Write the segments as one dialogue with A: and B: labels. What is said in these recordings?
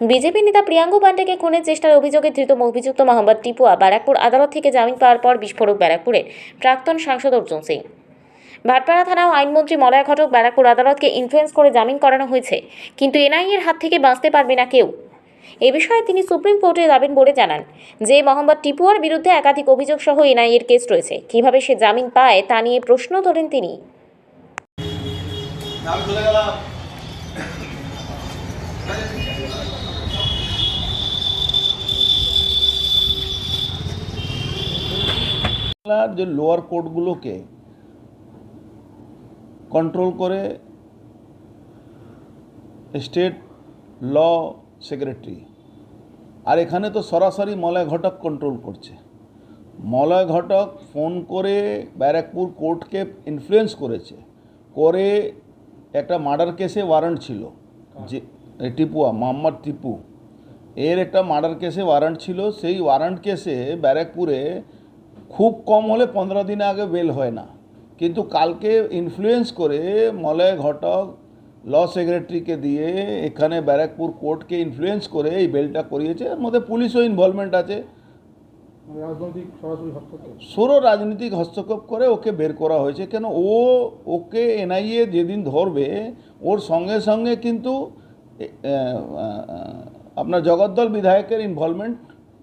A: BJP নেতা প্রিয়াঙ্গু পান্ডেকে খুনের চেষ্টার অভিযোগে ধৃত অভিযুক্ত মোহাম্মদ টিপুয়া ব্যারাকপুর আদালত থেকে জামিন পাওয়ার পর বিস্ফোরক ব্যারাকপুরের প্রাক্তন সাংসদ অর্জুন সিং। ভাটপাড়া থানাও আইনমন্ত্রী মলয় ঘটক ব্যারাকপুর আদালতকে ইনফ্লুয়েন্স করে জামিন করানো হয়েছে, কিন্তু এনআইএর হাত থেকে বাঁচতে পারবে না কেউ। এ বিষয়ে তিনি সুপ্রিম কোর্টে যাবেন বলে জানান যে, মোহাম্মদ টিপুয়ার বিরুদ্ধে একাধিক অভিযোগ সহ এনআইএর কেস রয়েছে। কীভাবে সে জামিন পায় তা নিয়ে প্রশ্ন তোলেন তিনি।
B: যে লোয়ার কোর্টগুলোকে কন্ট্রোল করে স্টেট ল সেক্রেটারি আর এখানে তো সরাসরি মলয় ঘটক কন্ট্রোল করছে। মলয় ঘটক ফোন করে ব্যারাকপুর কোর্টকে ইনফ্লুয়েন্স করেছে। করে একটা মার্ডার কেসে ওয়ারেন্ট ছিল। যে টিপুয়া মোহাম্মদ টিপু। এর একটা মার্ডার কেসে ওয়ারেন্ট ছিল। সেই ওয়ারেন্ট কেসে ব্যারাকপুরে খুব কম হলে পনেরো দিন আগে বেল হয় না। কিন্তু কালকে ইনফ্লুয়েন্স করে মলয় ঘটক ল সেক্রেটারিকে দিয়ে এখানে ব্যারাকপুর কোর্টকে ইনফ্লুয়েন্স করে এই বেলটা করিয়েছে। এর মধ্যে পুলিশও ইনভলভমেন্ট আছে। সরো রাজনৈতিক হস্তক্ষেপ করে ওকে বের করা হয়েছে। কেন? ও ওকে এনআইএ যেদিন ধরবে ওর সঙ্গে সঙ্গে কিন্তু আপনার জগদ্দল বিধায়কের ইনভলভমেন্ট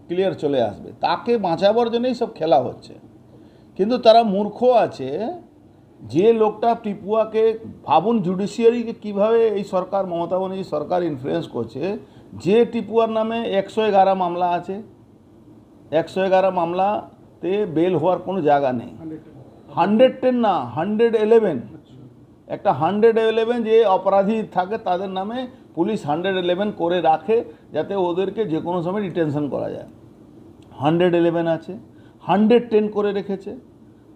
B: ক্লিয়ার চলে আসবে। তাকে বাঁচাবার জন্যই সব খেলা হচ্ছে। কিন্তু তারা মূর্খ আছে যে লোকটা টিপুয়াকে ভাবুন জুডিশিয়ারিকে কীভাবে এই সরকার মমতা ব্যানার্জি সরকার ইনফ্লুয়েন্স করছে যে টিপুয়ার নামে একশো এগারো মামলা আছে। একশো এগারো মামলাতে বেল হওয়ার কোনো জায়গা নেই। Hundred ten. না হান্ড্রেড ইলেভেন একটা হান্ড্রেড ইলেভেন যে অপরাধী থাকে তাদের নামে পুলিশ হান্ড্রেড ইলেভেন করে রাখে যাতে ওদেরকে যে কোনো সময় ডিটেনশন করা যায়। হান্ড্রেড ইলেভেন আছে হান্ড্রেড টেন করে রেখেছে।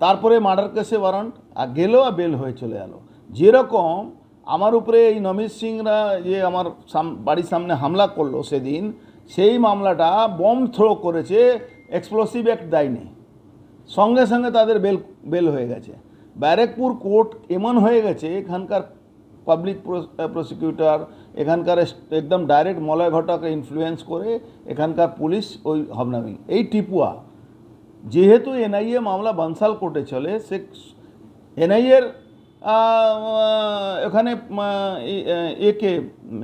B: তারপরে মার্ডার কেসে ওয়ারান্ট আর গেলো আর বেল হয়ে চলে গেলো যেরকম আমার উপরে এই নমিত সিংরা যে আমার বাড়ির সামনে হামলা করল সেদিন, সেই মামলাটা বম থ্রো করেছে এক্সপ্লোসিভ অ্যাক্ট দেয়নি। সঙ্গে সঙ্গে তাদের বেল বেল হয়ে গেছে। ব্যারেকপুর কোর্ট এমন হয়ে গেছে, এখানকার পাবলিক প্রসিকিউটর এখানকার একদম ডাইরেক্ট মলয় ঘটককে ইনফ্লুয়েন্স করে এখানকার পুলিশ ওই হবনামি। এই টিপুয়া, যেহেতু এনআইএ মামলা বানসাল কোর্টে চলে, সে এনআইএর এখানে একে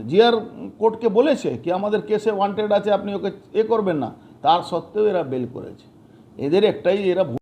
B: জিআর কোর্টকে বলেছে কি, আমাদের কেসে ওয়ান্টেড আছে, আপনি ওকে এ করবেন না। তার সত্ত্বেও এরা বেল করেছে। এদের একটাই, এরা